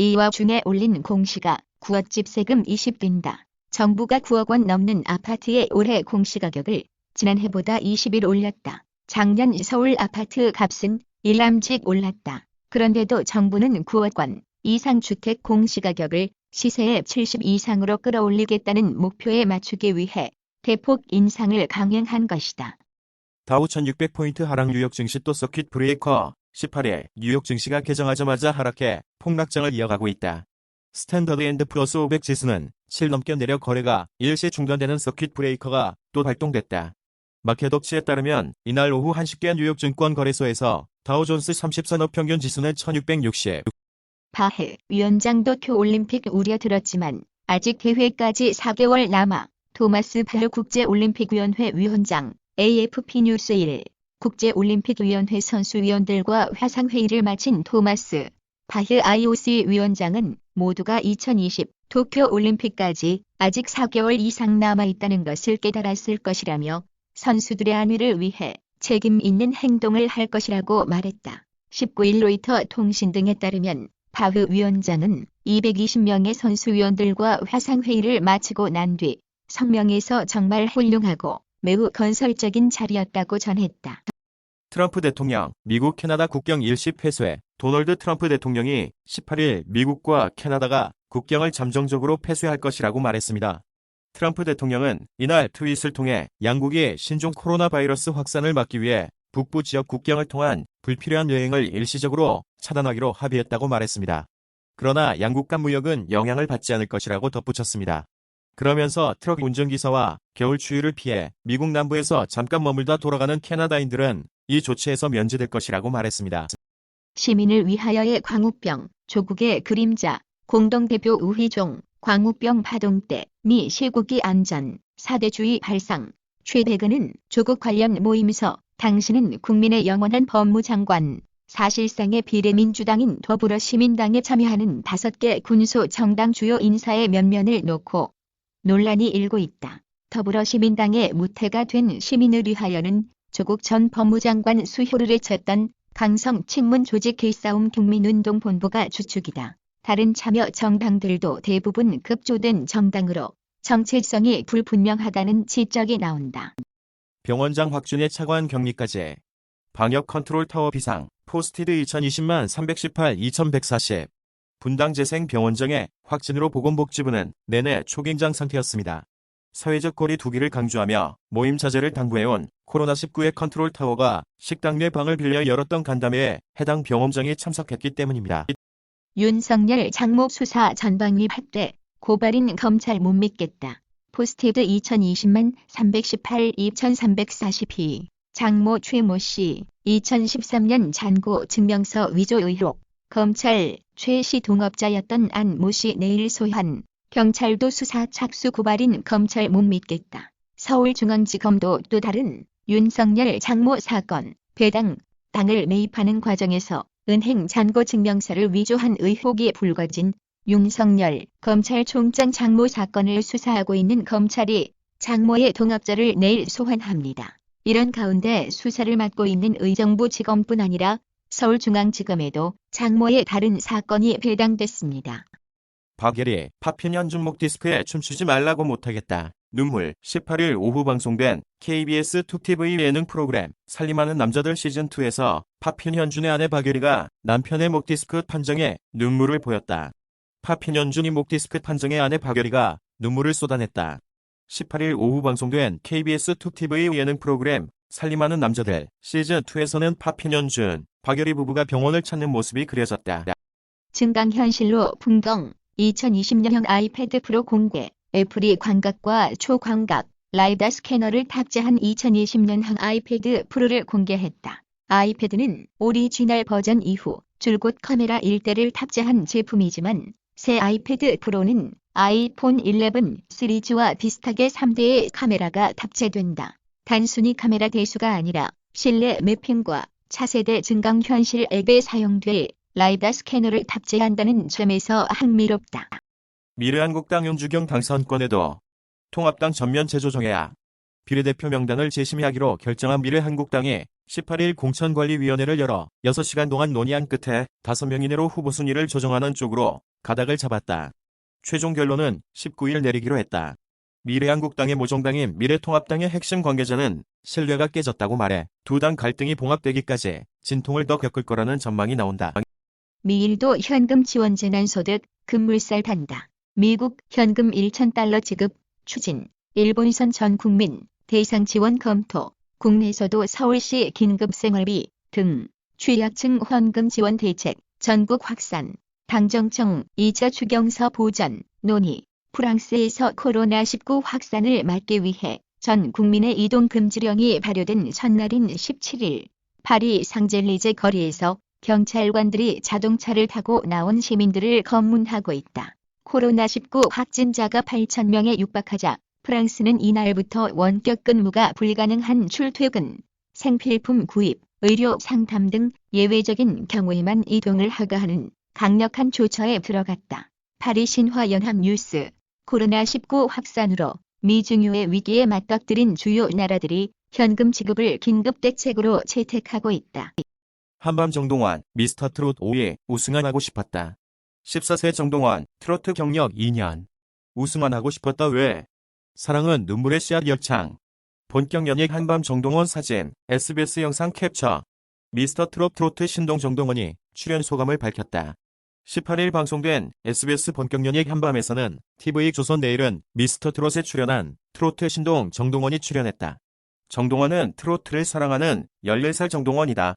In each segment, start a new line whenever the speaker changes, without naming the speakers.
이 와 중에 올린 공시가 구억집 세금 20 뛴다. 정부가 9억 원 넘는 아파트의 올해 공시가격을 지난해보다 20일 올렸다. 작년 서울 아파트 값은 일남직 올랐다. 그런데도 정부는 9억 원 이상 주택 공시가격을 시세의 70 이상으로 끌어올리겠다는 목표에 맞추기 위해 대폭 인상을 강행한 것이다.
다우 1600포인트 하락 뉴욕 증시 또 서킷 브레이커 18일 뉴욕 증시가 개정하자마자 하락해 폭락장을 이어가고 있다. 스탠더드 앤드 플러스 500 지수는 7 넘게 내려 거래가 일시 중단되는 서킷 브레이커가 또 발동됐다. 마켓업치에 따르면 이날 오후 1시께 뉴욕 증권 거래소에서 다우존스 30산업 평균 지수는 1660,
바헤 위원장 도쿄 올림픽 우려 들었지만 아직 대회까지 4개월 남아 토마스 바흐 국제올림픽위원회 위원장 AFP 뉴스 1 국제올림픽위원회 선수위원들과 화상회의를 마친 토마스 바흐 IOC 위원장은 모두가 2020 도쿄 올림픽까지 아직 4개월 이상 남아 있다는 것을 깨달았을 것이라며 선수들의 안위를 위해 책임 있는 행동을 할 것이라고 말했다. 19일 로이터 통신 등에 따르면 바흐 위원장은 220명의 선수위원들과 화상회의를 마치고 난 뒤 성명에서 정말 훌륭하고 매우 건설적인 자리였다고 전했다.
트럼프 대통령, 미국 캐나다 국경 일시 폐쇄, 도널드 트럼프 대통령이 18일 미국과 캐나다가 국경을 잠정적으로 폐쇄할 것이라고 말했습니다. 트럼프 대통령은 이날 트윗을 통해 양국이 신종 코로나 바이러스 확산을 막기 위해 북부 지역 국경을 통한 불필요한 여행을 일시적으로 차단하기로 합의했다고 말했습니다. 그러나 양국 간 무역은 영향을 받지 않을 것이라고 덧붙였습니다. 그러면서 트럭 운전기사와 겨울 추위를 피해 미국 남부에서 잠깐 머물다 돌아가는 캐나다인들은 이 조치에서 면제될 것이라고 말했습니다.
시민을 위하여의 광우병, 조국의 그림자, 공동대표 우희종, 광우병 파동 때, 미 시국이 안전, 사대주의 발상, 최백은은 조국 관련 모임에서 당신은 국민의 영원한 법무장관, 사실상의 비례민주당인 더불어시민당에 참여하는 다섯 개 군소 정당 주요 인사의 면면을 놓고 논란이 일고 있다. 더불어 시민당의 무태가 된 시민을 위하여는 조국 전 법무장관 수효를 해쳤던 강성 친문 조직 길싸움 국민운동 본부가 주축이다. 다른 참여 정당들도 대부분 급조된 정당으로 정체성이 불분명하다는 지적이 나온다.
병원장 확진의 차관 격리까지 방역 컨트롤 타워 비상 포스티드 2020만 318 2140 분당 재생 병원장의 확진으로 보건복지부는 내내 초긴장 상태였습니다. 사회적 거리 두기를 강조하며 모임 자제를 당부해온 코로나19의 컨트롤 타워가 식당 내 방을 빌려 열었던 간담회에 해당 병원장이 참석했기 때문입니다.
윤석열 장모 수사 전방위 확대, 고발인 검찰 못 믿겠다. 포스티드 2020만 318 2342 장모 최모 씨 2013년 잔고 증명서 위조 의혹 검찰 최씨 동업자였던 안 모씨 내일 소환 경찰도 수사 착수 고발인 검찰 못 믿겠다. 서울중앙지검도 또 다른 윤석열 장모 사건 배당 당을 매입하는 과정에서 은행 잔고 증명서를 위조한 의혹이 불거진 윤석열 검찰총장 장모 사건을 수사하고 있는 검찰이 장모의 동업자를 내일 소환합니다. 이런 가운데 수사를 맡고 있는 의정부 지검뿐 아니라 서울중앙지검에도 장모의 다른 사건이 배당됐습니다.
박예리 파편현 준목 디스크에 춤추지 말라고 못하겠다. 눈물 18일 오후 방송된 KBS 2TV 예능 프로그램 살림하는 남자들 시즌2에서 파편현준의 아내 박예리가 남편의 목 디스크 판정에 눈물을 보였다. 파편현준이 목 디스크 판정에 아내 박예리가 눈물을 쏟아냈다. 18일 오후 방송된 KBS 2TV 예능 프로그램 살림하는 남자들 시즌2에서는 파편현준, 박예리 부부가 병원을 찾는 모습이 그려졌다.
증강현실로 풍경 2020년형 아이패드 프로 공개 애플이 광각과 초광각 라이다 스캐너를 탑재한 2020년형 아이패드 프로를 공개했다. 아이패드는 오리지널 버전 이후 줄곧 카메라 1대를 탑재한 제품이지만 새 아이패드 프로는 아이폰 11 시리즈와 비슷하게 3대의 카메라가 탑재된다. 단순히 카메라 대수가 아니라 실내 매핑과 차세대 증강 현실 앱에 사용될 라이다 스캐너를 탑재한다는 점에서 흥미롭다.
미래한국당 윤주경 당선권에도 통합당 전면 재조정해야 비례대표 명단을 재심의하기로 결정한 미래한국당이 18일 공천관리위원회를 열어 6시간 동안 논의한 끝에 5명 이내로 후보 순위를 조정하는 쪽으로 가닥을 잡았다. 최종 결론은 19일 내리기로 했다. 미래한국당의 모종당인 미래통합당의 핵심 관계자는 신뢰가 깨졌다고 말해 두 당 갈등이 봉합되기까지 진통을 더 겪을 거라는 전망이 나온다.
미일도 현금 지원 재난소득 급물살 단다. 미국 현금 1,000달러 지급 추진. 일본선 전 국민 대상 지원 검토. 국내에서도 서울시 긴급 생활비 등 취약층 현금 지원 대책 전국 확산. 당정청 2차 추경서 보전 논의. 프랑스에서 코로나19 확산을 막기 위해 전 국민의 이동 금지령이 발효된 첫날인 17일 파리 상젤리제 거리에서 경찰관들이 자동차를 타고 나온 시민들을 검문하고 있다. 코로나19 확진자가 8,000명에 육박하자 프랑스는 이날부터 원격 근무가 불가능한 출퇴근, 생필품 구입, 의료 상담 등 예외적인 경우에만 이동을 허가하는 강력한 조처에 들어갔다. 파리 신화연합 뉴스 코로나19 확산으로 미중유의 위기에 맞닥뜨린 주요 나라들이 현금 지급을 긴급 대책으로 채택하고 있다.
한밤 정동환 미스터 트롯 5위 우승한 하고 싶었다. 14세 정동환 트로트 경력 2년 우승한 하고 싶었다 왜? 사랑은 눈물의 씨앗 열창 본격 연예계 한밤 정동원 사진 SBS 영상 캡처 미스터 트롯 트로트 신동 정동원이 출연 소감을 밝혔다. 18일 방송된 SBS 본격 연예계 한밤에서는 TV 조선 내일은 미스터 트롯에 출연한 트로트 신동 정동원이 출연했다. 정동원은 트로트를 사랑하는 14살 정동원이다.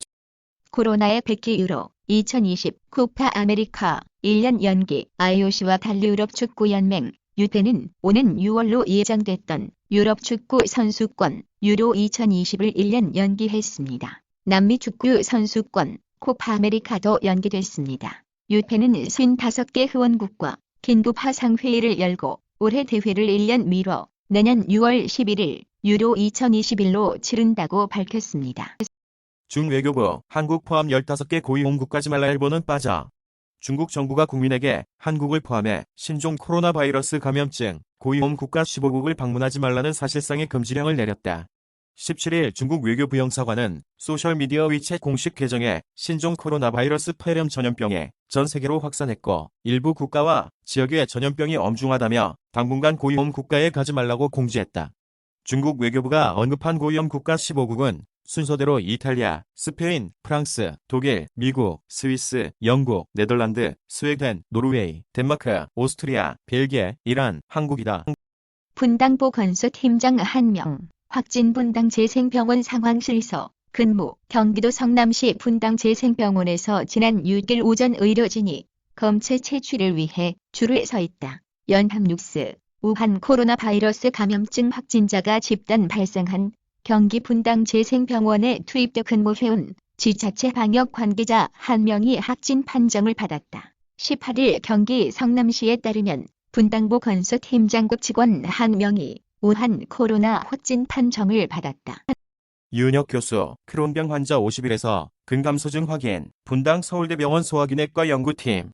코로나의 백기 유로 2020 코파 아메리카 1년 연기 IOC와 달리 유럽 축구연맹 유태는 오는 6월로 예정됐던 유럽 축구 선수권 유로 2020을 1년 연기했습니다. 남미 축구 선수권 코파 아메리카도 연기됐습니다. 유태는 55개 회원국과 긴급 화 상회의를 열고 올해 대회를 1년 미뤄 내년 6월 11일 유로 2021로 치른다고 밝혔습니다.
중외교부 한국 포함 15개 고위험국까지 말라 일본은 빠져 중국 정부가 국민에게 한국을 포함해 신종 코로나 바이러스 감염증 고위험 국가 15국을 방문하지 말라는 사실상의 금지령을 내렸다. 17일 중국 외교부 영사관은 소셜미디어 위챗 공식 계정에 신종 코로나 바이러스 폐렴 전염병에 전 세계로 확산했고 일부 국가와 지역에 전염병이 엄중하다며 당분간 고위험 국가에 가지 말라고 공지했다. 중국 외교부가 언급한 고위험 국가 15국은 순서대로 이탈리아, 스페인, 프랑스, 독일, 미국, 스위스, 영국, 네덜란드, 스웨덴, 노르웨이, 덴마크, 오스트리아, 벨기에, 이란, 한국이다.
분당보 건수 팀장 1명, 확진 분당 재생병원 상황실서, 근무, 경기도 성남시 분당 재생병원에서 지난 6일 오전 의료진이 검체 채취를 위해 줄을 서 있다. 연합뉴스, 우한 코로나 바이러스 감염증 확진자가 집단 발생한 경기 분당 재생병원에 투입돼 근무해온 지자체 방역 관계자 한 명이 확진 판정을 받았다. 18일 경기 성남시에 따르면 분당보 건수 팀장급 직원 한 명이 우한 코로나 확진 판정을 받았다.
윤혁 교수, 크론병 환자 50일에서 근감소증 확인, 분당 서울대병원 소화기내과 연구팀.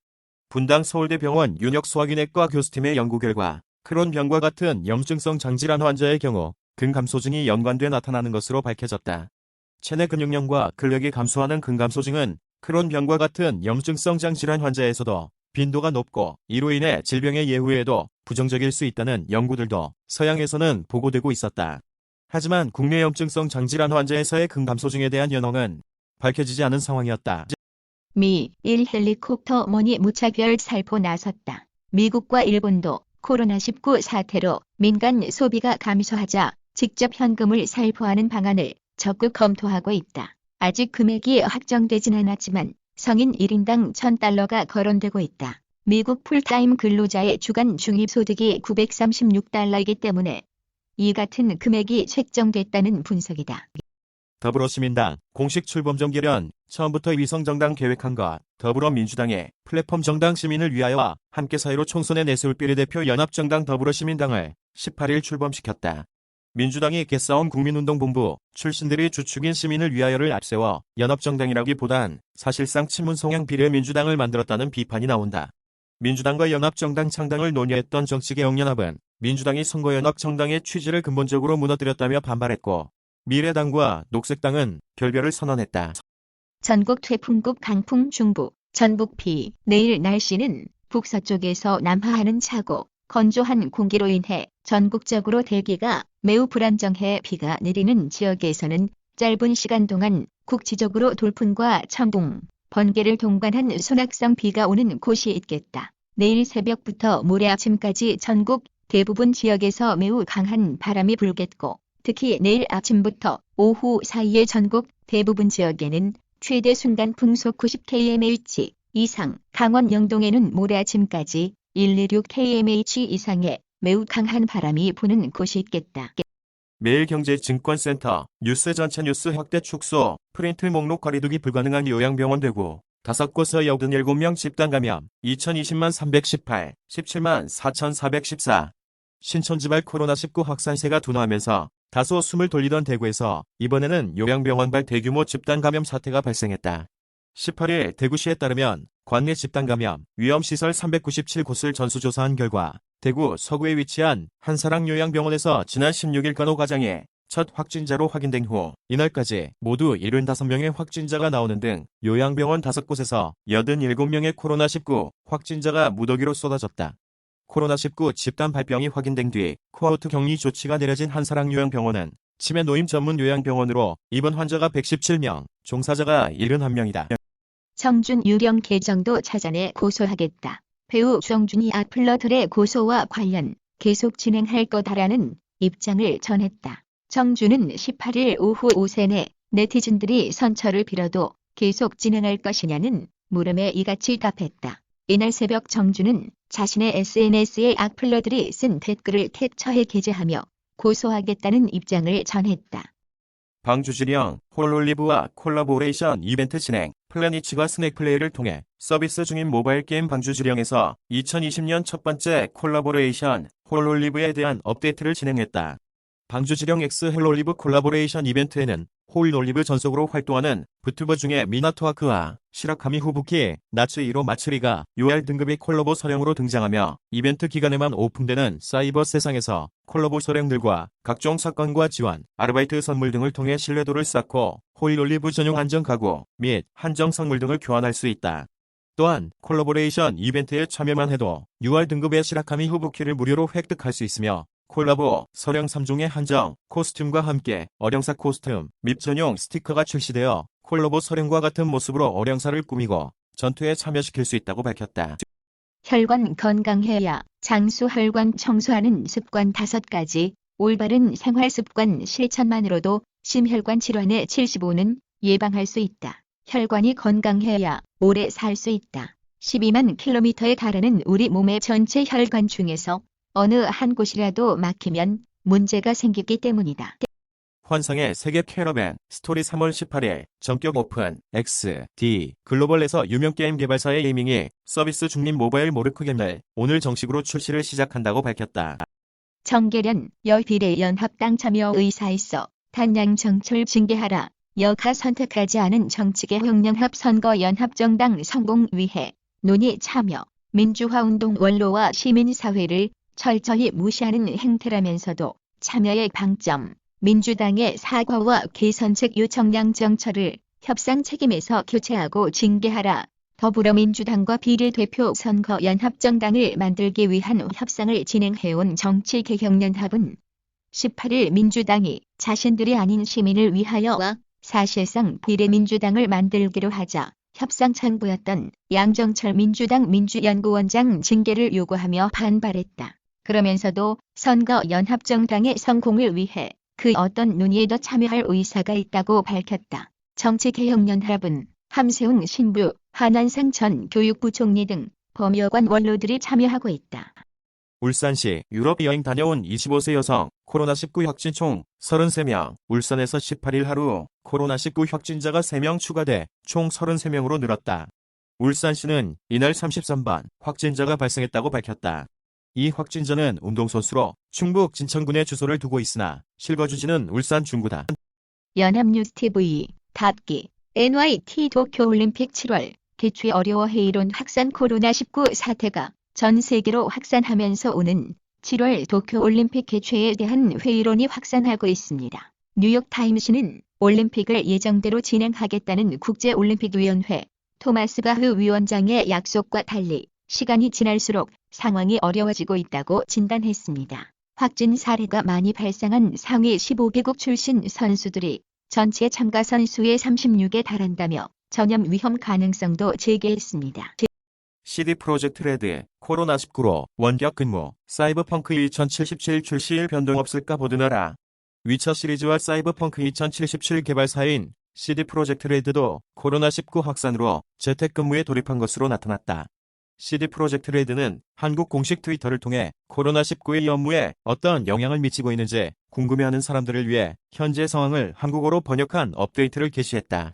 분당 서울대병원 윤혁 소화기내과 교수팀의 연구 결과, 크론병과 같은 염증성 장질환 환자의 경우 근감소증이 연관돼 나타나는 것으로 밝혀졌다. 체내 근육량과 근력이 감소하는 근감소증은 크론병과 같은 염증성 장질환 환자에서도 빈도가 높고 이로 인해 질병의 예후에도 부정적일 수 있다는 연구들도 서양에서는 보고되고 있었다. 하지만 국내 염증성 장질환 환자에서의 근감소증에 대한 연홍은 밝혀지지 않은 상황이었다.
미, 일 헬리콥터 머니 무차별 살포 나섰다. 미국과 일본도 코로나19 사태로 민간 소비가 감소하자 직접 현금을 살포하는 방안을 적극 검토하고 있다. 아직 금액이 확정되진 않았지만 성인 1인당 1000달러가 거론되고 있다. 미국 풀타임 근로자의 주간 중입소득이 936달러이기 때문에 이 같은 금액이 책정됐다는 분석이다.
더불어시민당 공식 출범정 결연 처음부터 위성정당 계획한 것 더불어민주당의 플랫폼 정당 시민을 위하여 함께 사회로 총선에 내세울 비례대표 연합정당 더불어시민당을 18일 출범시켰다. 민주당이 개싸운 국민운동본부 출신들이 주축인 시민을 위하여를 앞세워 연합정당이라기보단 사실상 친문 성향 비례민주당을 만들었다는 비판이 나온다. 민주당과 연합정당 창당을 논의했던 정치개혁연합은 민주당이 선거연합 정당의 취지를 근본적으로 무너뜨렸다며 반발했고 미래당과 녹색당은 결별을 선언했다.
전국 퇴풍급 강풍 중부, 전북 비. 내일 날씨는 북서쪽에서 남하하는 차고 건조한 공기로 인해 전국적으로 대기가 매우 불안정해 비가 내리는 지역에서는 짧은 시간 동안 국지적으로 돌풍과 천둥, 번개를 동반한 소낙성 비가 오는 곳이 있겠다. 내일 새벽부터 모레 아침까지 전국 대부분 지역에서 매우 강한 바람이 불겠고 특히 내일 아침부터 오후 사이에 전국 대부분 지역에는 최대 순간 풍속 90kmh 이상, 강원 영동에는 모레 아침까지 126kmh 이상의 매우 강한 바람이 부는 곳이 있겠다.
매일경제증권센터 뉴스 전체 뉴스 확대 축소 프린트 목록 거리두기 불가능한 요양병원 대구 다섯 곳의 87명 집단 감염 2020만 318 17만 4414 신천지발 코로나19 확산세가 둔화하면서 다소 숨을 돌리던 대구에서 이번에는 요양병원발 대규모 집단 감염 사태가 발생했다. 18일 대구시에 따르면 관내 집단 감염 위험시설 397곳을 전수조사한 결과 대구 서구에 위치한 한사랑 요양병원에서 지난 16일 간호과장이 첫 확진자로 확인된 후 이날까지 모두 75명의 확진자가 나오는 등 요양병원 5곳에서 87명의 코로나19 확진자가 무더기로 쏟아졌다. 코로나19 집단 발병이 확인된 뒤 코아우트 격리 조치가 내려진 한사랑 요양병원은 치매 노임 전문 요양병원으로 입원 환자가 117명, 종사자가 71명이다.
청준 유령 계정도 찾아내 고소하겠다. 배우 정준이 악플러들의 고소와 관련 계속 진행할 거다라는 입장을 전했다. 정준은 18일 오후 5세 내 네티즌들이 선처를 빌어도 계속 진행할 것이냐는 물음에 이같이 답했다. 이날 새벽 정준은 자신의 SNS에 악플러들이 쓴 댓글을 캡처해 게재하며 고소하겠다는 입장을 전했다.
방주지령 홀롤리브와 콜라보레이션 이벤트 진행 플래니츠가 스낵플레이를 통해 서비스 중인 모바일 게임 방주 지령에서 2020년 첫 번째 콜라보레이션 홀롤리브에 대한 업데이트를 진행했다. 방주지령 X 헬롤리브 콜라보레이션 이벤트에는 홀롤리브 전속으로 활동하는 부튜버 중에 미나토아크와 시라카미 후부키, 나츠 1호 마츠리가 UR 등급의 콜라보 서령으로 등장하며 이벤트 기간에만 오픈되는 사이버 세상에서 콜라보 서령들과 각종 사건과 지원, 아르바이트 선물 등을 통해 신뢰도를 쌓고 홀롤리브 전용 한정 가구 및 한정 선물 등을 교환할 수 있다. 또한 콜라보레이션 이벤트에 참여만 해도 UR 등급의 시라카미 후부키를 무료로 획득할 수 있으며 콜라보, 서령 3종의 한정, 코스튬과 함께 어령사 코스튬, 밉 전용 스티커가 출시되어 콜라보 서령과 같은 모습으로 어령사를 꾸미고 전투에 참여시킬 수 있다고 밝혔다.
혈관 건강해야 장수 혈관 청소하는 습관 5가지, 올바른 생활 습관 실천만으로도 심혈관 질환의 75는 예방할 수 있다. 혈관이 건강해야 오래 살 수 있다. 12만 킬로미터에 달하는 우리 몸의 전체 혈관 중에서 어느 한 곳이라도 막히면 문제가 생기기 때문이다.
환상의 세계 캐러밴 스토리 3월 18일 전격 오픈 X, D 글로벌에서 유명 게임 개발사의 예밍이 서비스 중립 모바일 모르크겜을 오늘 정식으로 출시를 시작한다고 밝혔다.
정계련 여비례 연합당 참여 의사있어 단양 정철 징계하라. 여가 선택하지 않은 정치개혁연합 선거 연합정당 성공 위해 논의 참여 민주화운동 원로와 시민사회를 철저히 무시하는 행태라면서도 참여의 방점, 민주당의 사과와 개선책 요청량 정처를 협상 책임에서 교체하고 징계하라. 더불어민주당과 비례대표 선거 연합정당을 만들기 위한 협상을 진행해온 정치개혁연합은 18일 민주당이 자신들이 아닌 시민을 위하여와 사실상 비례민주당을 만들기로 하자 협상 창구였던 양정철 민주당 민주연구원장 징계를 요구하며 반발했다. 그러면서도 선거 연합정당의 성공을 위해 그 어떤 논의에도 참여할 의사가 있다고 밝혔다. 정치개혁연합은 함세웅 신부, 한한상 전 교육부 총리 등 범여관 원로들이 참여하고 있다.
울산시 유럽 여행 다녀온 25세 여성 코로나19 확진 총 33명 울산에서 18일 하루 코로나19 확진자가 3명 추가돼 총 33명으로 늘었다. 울산시는 이날 33번 확진자가 발생했다고 밝혔다. 이 확진자는 운동선수로 충북 진천군에 주소를 두고 있으나 실거주지는 울산 중구다.
연합뉴스TV, 닫기, NYT 도쿄올림픽 7월, 개최 어려워해 이론 확산 코로나19 사태가 전 세계로 확산하면서 오는 7월 도쿄 올림픽 개최에 대한 회의론이 확산하고 있습니다. 뉴욕타임스는 올림픽을 예정대로 진행하겠다는 국제올림픽위원회 토마스 바흐 위원장의 약속과 달리 시간이 지날수록 상황이 어려워지고 있다고 진단했습니다. 확진 사례가 많이 발생한 상위 15개국 출신 선수들이 전체 참가 선수의 36에 달한다며 전염 위험 가능성도 제기했습니다.
CD 프로젝트 레드, 코로나19로 원격 근무, 사이버펑크 2077 출시일 변동 없을까 보드너라. 위쳐 시리즈와 사이버펑크 2077 개발사인 CD 프로젝트 레드도 코로나19 확산으로 재택근무에 돌입한 것으로 나타났다. CD 프로젝트 레드는 한국 공식 트위터를 통해 코로나19의 업무에 어떤 영향을 미치고 있는지 궁금해하는 사람들을 위해 현재 상황을 한국어로 번역한 업데이트를 게시했다.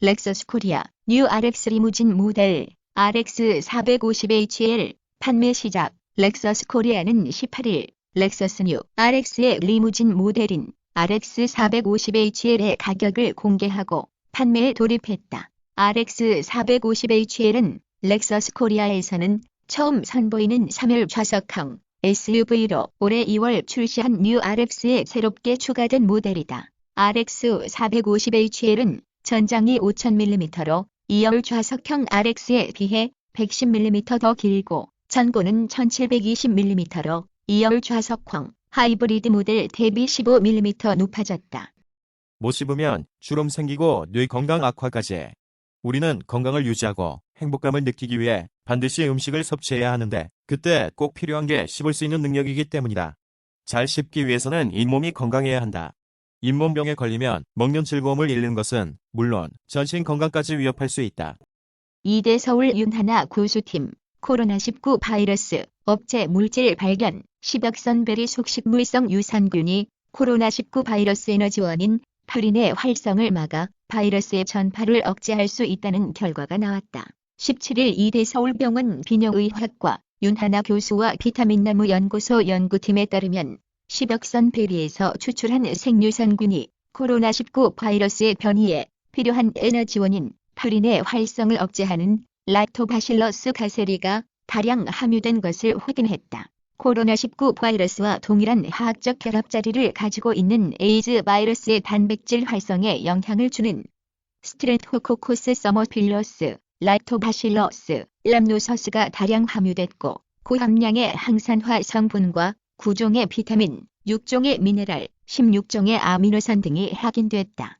렉서스 코리아 뉴 RX 리무진 모델 RX450HL 판매 시작 렉서스 코리아는 18일 렉서스 뉴 RX의 리무진 모델인 RX450HL의 가격을 공개하고 판매에 돌입했다. RX450HL은 렉서스 코리아에서는 처음 선보이는 3열 좌석형 SUV로 올해 2월 출시한 뉴 RX에 새롭게 추가된 모델이다. RX450HL은 전장이 5000mm로 2열 좌석형 RX에 비해 110mm 더 길고 전고는 1720mm로 2열 좌석형 하이브리드 모델 대비 15mm 높아졌다.
못 씹으면 주름 생기고 뇌 건강 악화까지. 우리는 건강을 유지하고 행복감을 느끼기 위해 반드시 음식을 섭취해야 하는데 그때 꼭 필요한 게 씹을 수 있는 능력이기 때문이다. 잘 씹기 위해서는 잇몸이 건강해야 한다. 잇몸병에 걸리면 먹는 즐거움을 잃는 것은 물론 전신 건강까지 위협할 수 있다.
이대 서울 윤하나 고수팀 코로나19 바이러스 업체 물질 발견 10억 선베리 속식물성 유산균이 코로나19 바이러스 에너지 원인 푸린의 활성을 막아 바이러스의 전파를 억제할 수 있다는 결과가 나왔다. 17일 이대 서울병원 비뇨의학과 윤하나 교수와 비타민나무 연구소 연구팀에 따르면 10억 선베리에서 추출한 생유산균이 코로나19 바이러스의 변이에 필요한 에너지원인 푸린의 활성을 억제하는 라토바실러스 가세리가 다량 함유된 것을 확인했다. 코로나19 바이러스와 동일한 화학적 결합 자리를 가지고 있는 에이즈 바이러스의 단백질 활성에 영향을 주는 스트레토코코스 서머필러스, 라토바실러스, 람노서스가 다량 함유됐고 고함량의 항산화 성분과 9종의 비타민, 6종의 미네랄, 16종의 아미노산 등이 확인됐다.